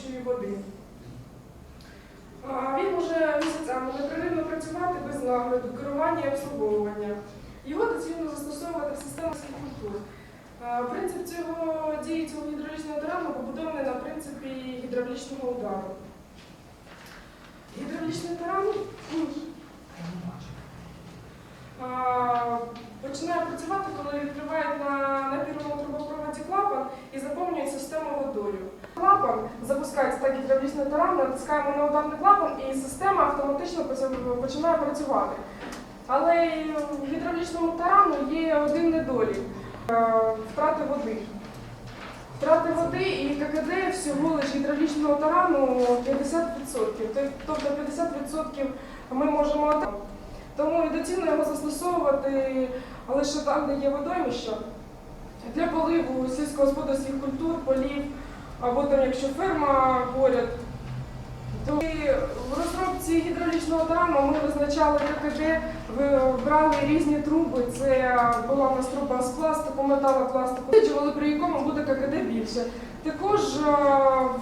існуючої води. Він може місяцями непрерывно працювати без нагляду, керування і обслуговування. Його доцільно застосовувати в системах культур. Принцип цього дії цього гідравлічного тарану побудований на принципі гідравлічного удару. Гідравлічний таран починає працювати, коли відкривають на напірному трубопроводі клапан і заповнюють систему водою. Клапан запускається так гідравлічний таран, натискаємо на ударний клапан і система автоматично починає працювати. Але в гідравлічному тарану є один недолік е, втрати води. Втрати води і ККД всього лише гідравлічного тарану 50%. Тобто 50% ми можемо отримати. Тому і доцільно його застосовувати лише там, де є водоймища, для поливу сільськогосподарських культур, полів, або там, якщо ферма поряд. То в розробці гідравлічного тарану ми визначали ККД, ви- брали різні труби. Це була в нас труба з пластику, металопластику, досліджували, при якому буде ККД більше. Також е,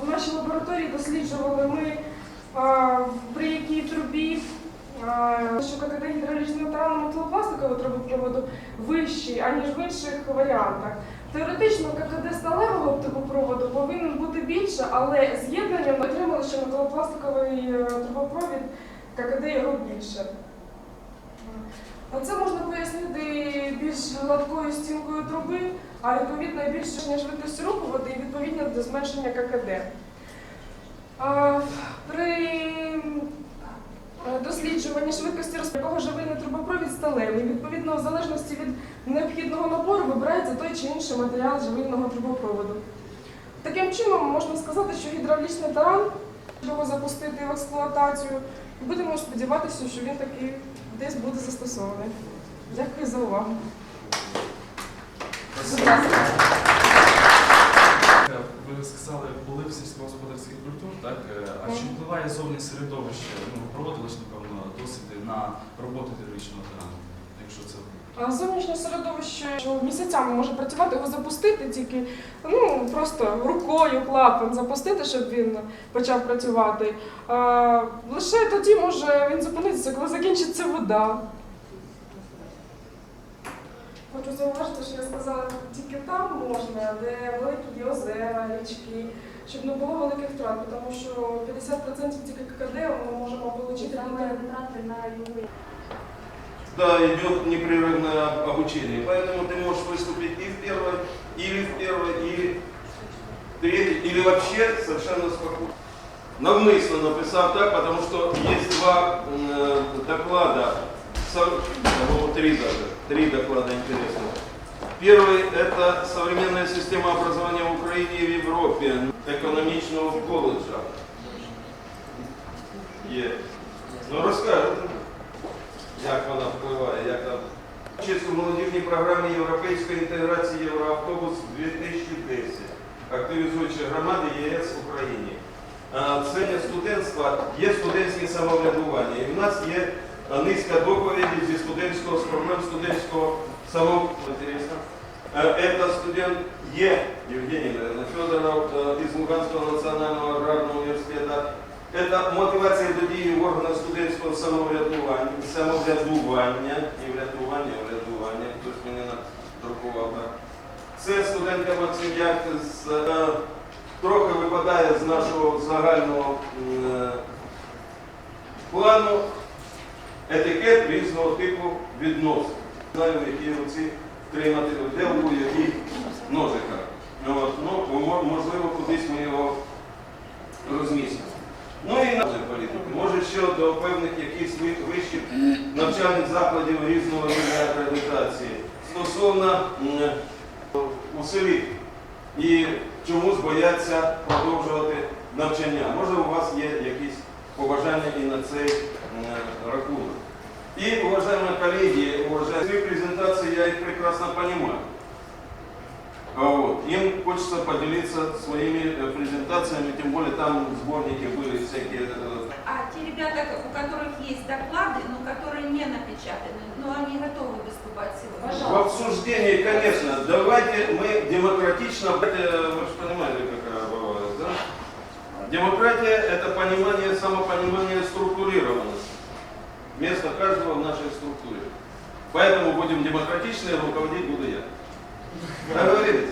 в нашій лабораторії досліджували ми е, при якій трубі е, що ККД гідравлічного тарану металопластикового трубопроводу вищий, аніж в інших варіантах. Теоретично ККД сталевого трубопроводу повинен бути більше, але з'єднанням ми отримали, що металопластиковий е, трубопровід ККД його більше. А це можна пояснити більш гладкою стінкою труби, а відповідно більшою швидкістю руху води і відповідно до зменшення ККД. При е, досліджуванні швидкості розпрямого живильний трубопровід сталевий. Відповідно, в залежності від необхідного набору вибирається той чи інший матеріал живильного трубопроводу. Таким чином, можна сказати, що гідравлічний таран, його запустити в експлуатацію, будемо сподіватися, що він таки десь буде застосований. Дякую за увагу. Ви сказали, були в сільськогосподарських культур, так? Е, А чи впливає зовні середовище? Ну, проводили ж, напевно, досвіди на роботу гідравлічного тарану, якщо це А Зовнішнє середовище, що місяцями може працювати, його запустити тільки ну, просто рукою клапан запустити, щоб він почав працювати. А, лише тоді може він зупинитися, коли закінчиться вода. Хочу зауважити, що я сказала, тільки там можна, де великі озера, річки, щоб не було великих втрат, тому що 50% тільки ККД ми можемо отримати. Да, идет непрерывное обучение. Поэтому ты можешь выступить и в первой, или в первой, или в третьей, или вообще совершенно спокойно. Навмысленно написал так, потому что есть два м, э, доклада, со- по-моему, три даже, три доклада интересных. Первый – это современная система образования в Украине и в Европе, экономичного колледжа. Є. Ну розкажете, як вона впливає, як там. Чеську молодіжній програмі Європейської інтеграції Євроавтобус 2010, активізуючи громади ЄС в Україні. А, Це не студентства, є студентське самоврядування. І в нас є а, низка доповідей зі студентського, з проблем студентського самоврядування. Это студент Е. Евгений наверное, Федоров э, из Луганского национального аграрного университета. Это мотивація до дії в органах студентського самоврядування, самоврядування і врятування, врядування, хтось мені надрукував. так. Це студентка Максим'як з е, трохи випадає з нашого загального м, е, плану етикет різного типу відносин. Знаю, які оці три матеріали, де у яких ножиках. От, ну, можливо, кудись ми його розмістимо. Ну і на політики. Може ще до певних якихось вищих навчальних закладів різного рівня акредитації стосовно у селі і чомусь бояться продовжувати навчання. Може у вас є якісь побажання і на цей м, рахунок. И, уважаемые коллеги, уважаемые свои презентации, я их прекрасно понимаю. А Вот. Им хочется поделиться своими э, презентациями, тем более там сборники были всякие. э, А те ребята, у которых есть доклады, но которые не напечатаны, но они готовы выступать сегодня. В обсуждении, конечно, давайте мы демократично, э, вы же понимаете? Демократия – это понимание, самопонимание структурированности. Место каждого в нашей структуре. Поэтому будем демократичны, а руководить буду я. Договорились?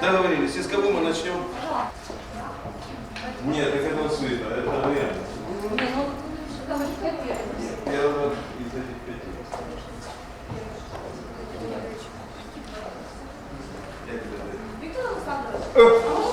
Договорились. И с кого мы начнем? Нет, так это света, это реально. Не, во-первых. Первого из этих пяти. Даю. Віктор Олександрович,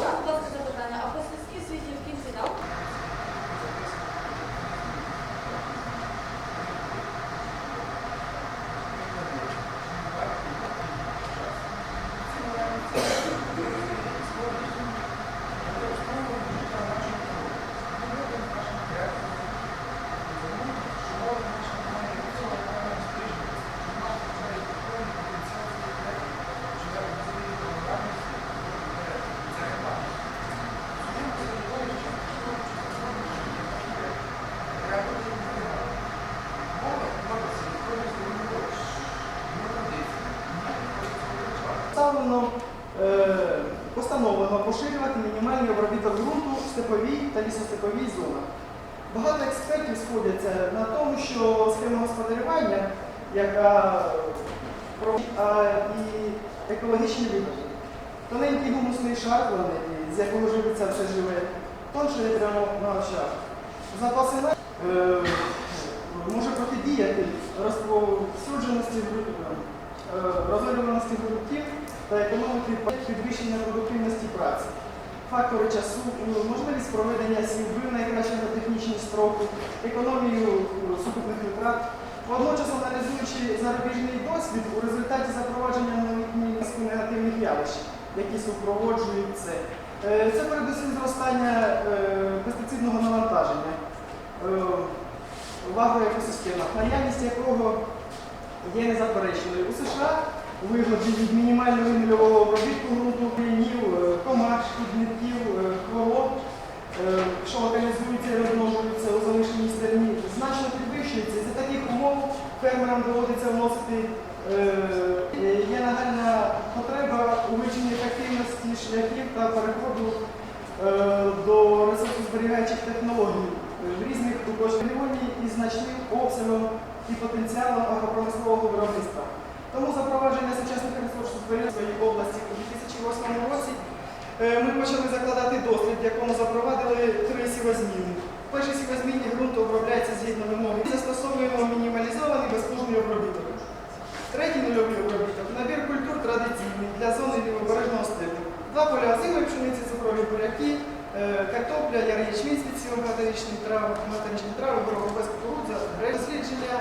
ґрунту степовій та лісостеповій зонах. Багато експертів сходяться на тому, що схема господарювання, яка а, і екологічні вигоди. Тоненький гумусний шар з якого живиться все живе, тонше прямо на очах. Запаси е, може протидіяти розповсюдженості е, розорюваності ґрунтів та економіки підвищення продуктивності праці. Фактори часу, можливість проведення сівби в найкращі технічні строки, економію е, сукупних витрат. Водночас аналізуючи зарубіжний досвід у результаті запровадження новітніх негативних явищ, які супроводжують це. Е, Це передусім зростання е, пестицидного навантаження е, в агроекосистемах, наявність якого є незаперечною. У США вигоді від мінімального і нульового обробітку ґрунту корінів, е, комах, шкідників, е, хвороб, е, що локалізуються і розмножуються у залишеній стерні, значно підвищується. За таких умов фермерам доводиться вносити е, е, є нагальна потреба у вивченні ефективності шляхів та переходу е, до ресурсозберігаючих технологій е, в різних регіоні із значним обсягом і потенціалом агропромислового виробництва. Тому запровадження сучасних ресурсів своїй області у 2008 році е, ми почали закладати дослід, в якому запровадили три сівозміни. Перший сівозмінні ґрунт обробляється згідно вимоги. Застосовуємо мінімалізований безплужний обробіток. Третій нульовий обробіток набір культур традиційний для зони лівобережного степу. Два поля озимої пшениці, цукрові буряки, е, картопля, яричмінь з підсівом багаторічних трав, багаторічні трави, борове кукурудза, дослідження.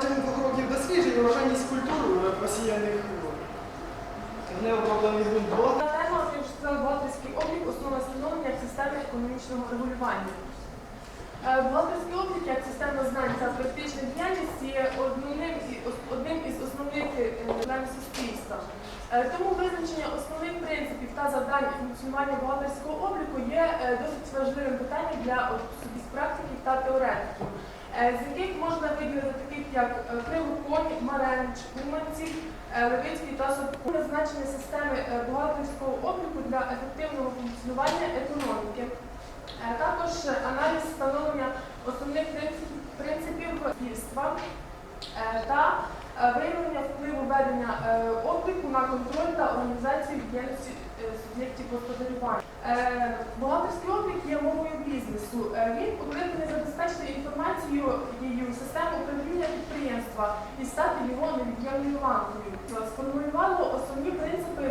Е, Протягом двох років досліджень урожайність культур е, посіяних в необроблений ґрунт була бухгалтерський облік основа встановлення як системи економічного регулювання. Е, Бухгалтерський облік як система знань та практичної діяльності є одним, із основних е, проблем суспільства. Е, Тому визначення основних принципів та завдань функціонування бухгалтерського обліку є е, досить важливим питанням для практиків та теоретиків, е, з яких можна виділити таких як е, Кривоконь, Маренич, Уманців, е, Левицький та Собко. Значення системи е, бухгалтерського обліку для ефективного функціонування економіки. Е, Також е, аналіз встановлення основних принципів, е, та е, виявлення впливу ведення е, обліку на контроль та організацію діяльності е, суб'єктів господарювання. Е, Бухгалтерський бізнесу. Е, Він покликаний забезпечити інформацією систему управління підприємства і стати його невід'ємною ланкою. Сформулювало основні принципи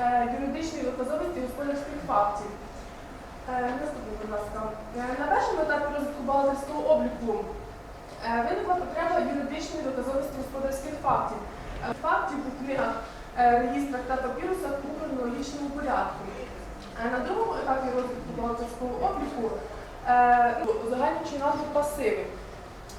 е, юридичної доказовості господарських фактів. Е, Наступний, будь ласка. Е, На першому етапі розвитку бухгалтерського обліку е, виникла потреба юридичної доказовості господарських фактів. Е, Фактів у книгах, е, реєстрах та папірусах у хронологічному порядку. Е, На другому етапі розвитку бухгалтерського обліку е, ну, узагальнюючи назву пасиви.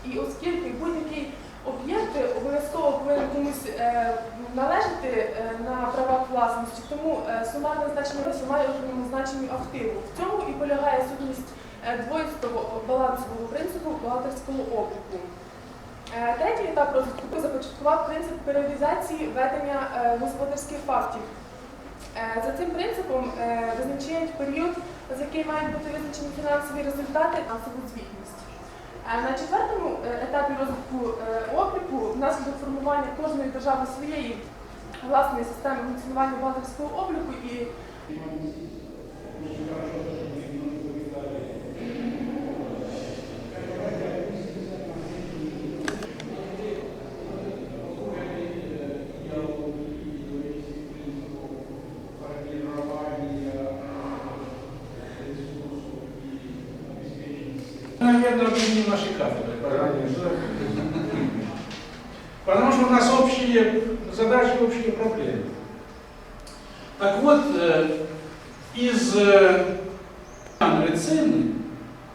І оскільки будь-який об'єкт обов'язково повинен комусь е, належати на правах власності, тому сумарне значення рису має окремому значенню активу. В цьому і полягає сутність двоїстого балансового принципу бухгалтерського обліку. Третій етап розвитку започаткував принцип періодизації ведення господарських фактів. Е, За цим принципом е, визначають період, за який мають бути визначені фінансові результати, фінансову звітність. Е, На четвертому етапі розвитку обліку внаслідок формування кожної держави своєї власної системи функціонування банківського обліку і Наверное, объединим наши кафедры. Потому что у нас общие задачи, общие проблемы. Так вот, э, из э, цены,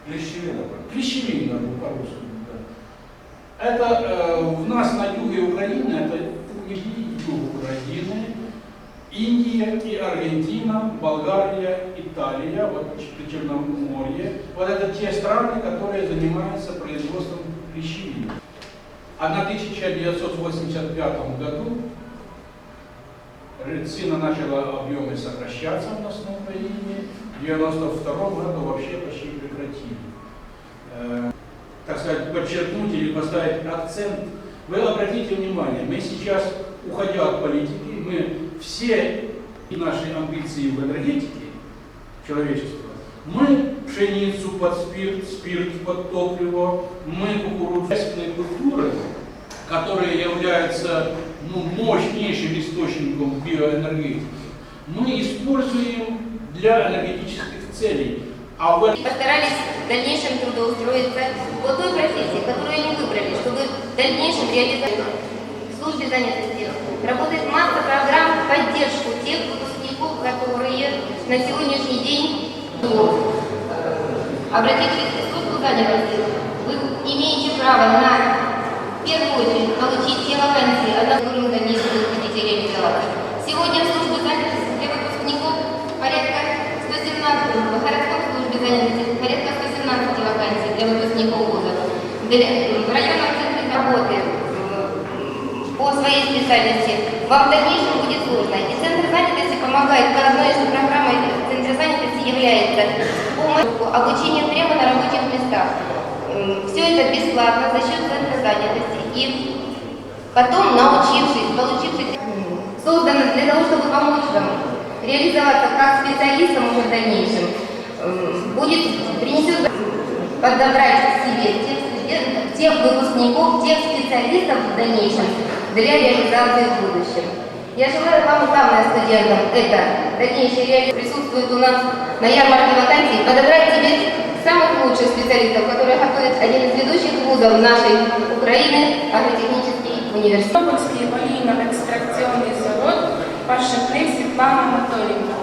Кліщевина. клещевина ну, по-русски, да. это э, у нас на юге Украины, это юг Украины, Индия и Аргентина, Болгария, Италия, вот Черноморье. Вот это те страны, которые занимаются производством клещевины. А на 1985 году рецина начала объемы сокращаться у нас на. В 1992 году вообще почти прекратили. Э, так сказать, подчеркнуть или поставить акцент. Вы обратите внимание, мы сейчас, уходя от политики, мы все наши амбиции в энергетике человечества, мы пшеницу под спирт, спирт под топливо, мы кукурузные культуры, которые являются ну, мощнейшим источником биоэнергетики, мы используем для энергетических целей. А в Постарались в дальнейшем трудоустроиться по той профессии, которую они выбрали, чтобы в дальнейшем реализовать в службе занятости. Работает масса программ в поддержку тех выпускников, которые на сегодняшний день ну, обратившись в службу занятости, вы имеете право на в первую очередь получить те вакансии, которые вы в дальнейшем будете реализовать. Сегодня в службе занятости для выпускников порядка 117, в городской службе занятости порядка 117 вакансий для выпускников вузов. Для- вам в дальнейшем будет сложно. И Центр занятости помогает, одной из программ Центра занятости является помощь обучение прямо на рабочих местах. Все это бесплатно за счет Центра занятости. И потом, научившись, получившись, создано для того, чтобы помочь вам реализоваться как специалистам уже в дальнейшем, будет принесет подобрать себе тех тех выпускников, тех специалистов в дальнейшем для реализации в будущем. Я желаю вам, главное, студентам, это дальнейшая реализация присутствует у нас на ярмарке вакансий, подобрать себе самых лучших специалистов, которые готовят один из ведущих вузов нашей Украины, агротехнический университет. Чорнобильський олійно-екстракційний завод Пашикник Світлана Анатоліївна.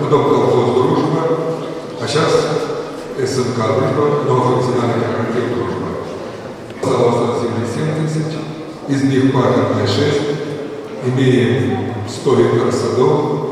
потом колхоз «Дружба», а сейчас СНК «Дружба», новый функциональный корпоратив «Дружба». Осталось на земле 7 тысяч, из них пахотная 6, имеем 100 гектар садов,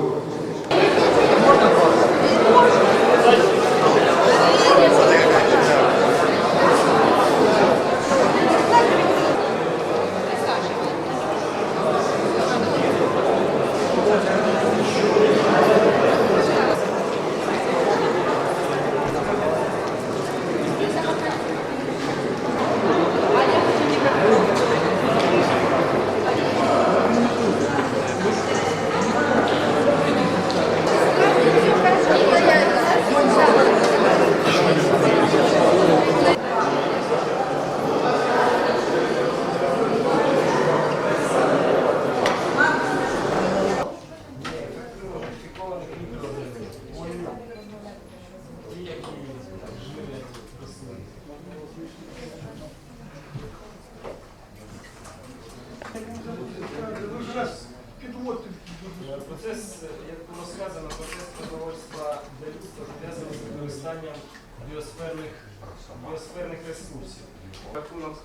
біосферних ресурсів. Рахунок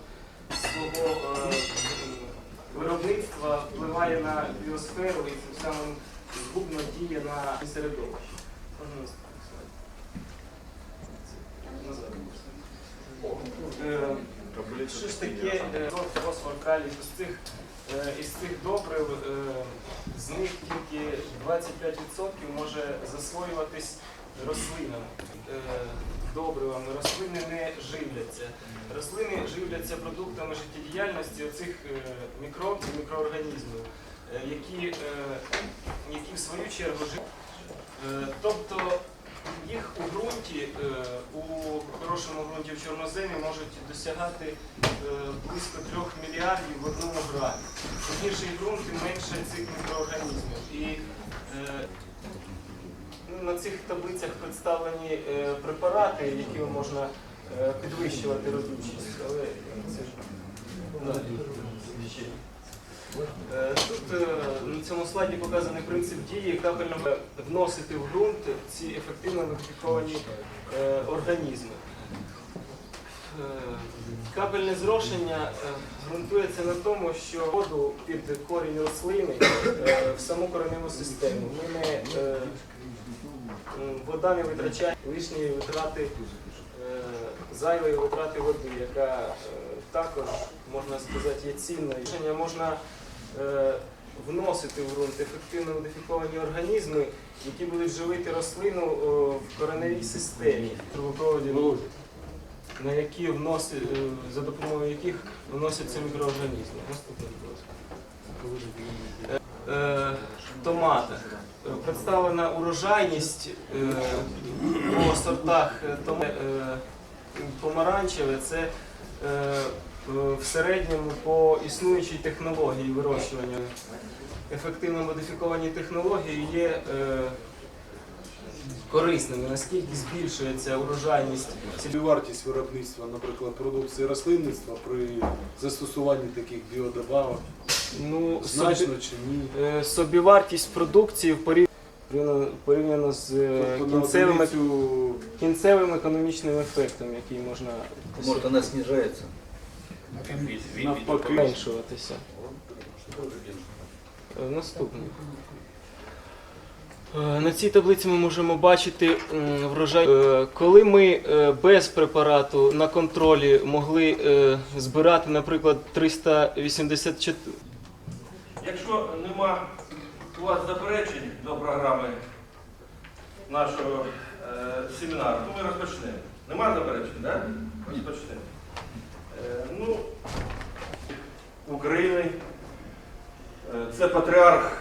свого е, виробництва впливає на біосферу і цим самим згубно діє на середовище. Е, Що ж таке е, фосфор, калій? З цих, е, із цих добрив з них тільки 25% може засвоюватись рослинами, е, добривами. Рослини не живляться. Рослини живляться продуктами життєдіяльності оцих е, мікробів, мікроорганізмів, е, які, які в свою чергу живуть. Тобто їх у ґрунті, у хорошому ґрунті в чорноземі можуть досягати близько 3 мільярдів в одному грамі. Гірший ґрунт, тим менше цих мікроорганізмів. І на цих таблицях представлені е, препарати, якими можна е, підвищувати родючість. Але це ж. Е, Тут на цьому слайді показаний принцип дії капельного вносити в ґрунт ці ефективно модифіковані організми. Капельне зрошення ґрунтується на тому, що воду під корінь рослини в саму кореневу систему. Ми не, вода не витрачає лишньої витрати, е, зайвої витрати води, яка е, також, можна сказати, є цінною. Рішення можна е, вносити в ґрунт ефективно модифіковані організми, які будуть живити рослину в кореневій системі трубопроводів, на які вносять, за допомогою яких вносяться мікроорганізми. Наступний, будь ласка. Е, Е, Представлена урожайність е, по сортах е, помаранчеве. Це в середньому по існуючій технології вирощування. Ефективно модифіковані технології є корисними, наскільки збільшується урожайність? Собівартість виробництва, наприклад, продукції рослинництва при застосуванні таких біодобавок ну, значно собі- чи ні? е, собівартість продукції в порів- порівняно, порівняно з е, Тобто на кінцевим, одиницю кінцевим економічним ефектом, який можна Может, она снижается? навпаки. зменшуватися. Е, Наступний. Е, На цій таблиці ми можемо бачити м, врожай. Е, Коли ми е, без препарату на контролі могли е, збирати, наприклад, 384 Якщо нема у вас заперечень до програми нашого е, семінару, то ми розпочнемо. Нема заперечень, так? Розпочнемо. Е, ну, України. Е, Це патріарх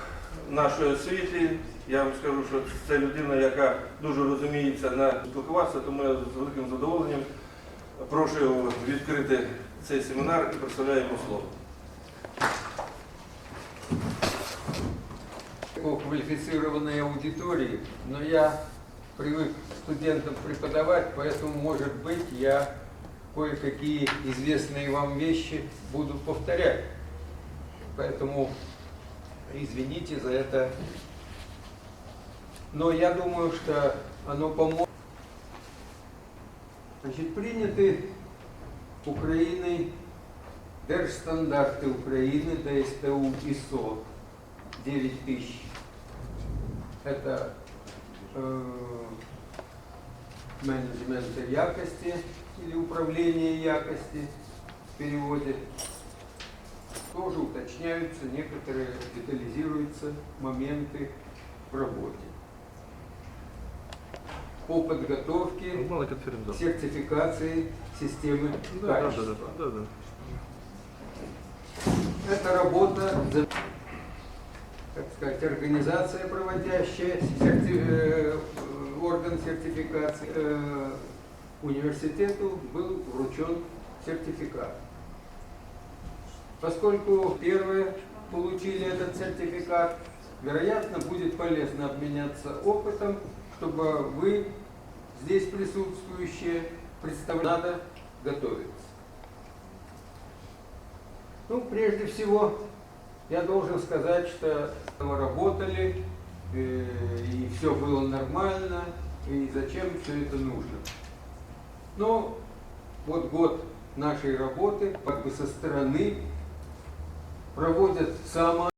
нашої освіти. Я вам скажу, що це людина, яка дуже розуміється на спілкуватися, тому я з великим задоволенням прошу його відкрити цей семінар і представляю йому слово. Квалифицированной аудитории, но я привык студентам преподавать, поэтому, может быть, я кое-какие известные вам вещи буду повторять. Поэтому извините за это. Но я думаю, что оно поможет. Значит, приняты Украиной держстандарты Украины, ДСТУ ИСО 9000. Это э, менеджмент якости или управление якости в переводе. Тоже уточняются некоторые, детализируются моменты в работе. По подготовке сертификации системы качества. Это работа, так сказать, организация, проводящая серти- э, орган сертификации. Э, Университету был вручен сертификат. Поскольку первые получили этот сертификат, вероятно, будет полезно обменяться опытом, чтобы вы, здесь присутствующие, представляли, надо готовиться. Ну, прежде всего, я должен сказать, что мы работали, э, и все было нормально, и зачем все это нужно. Но вот год нашей работы как бы со стороны проводят само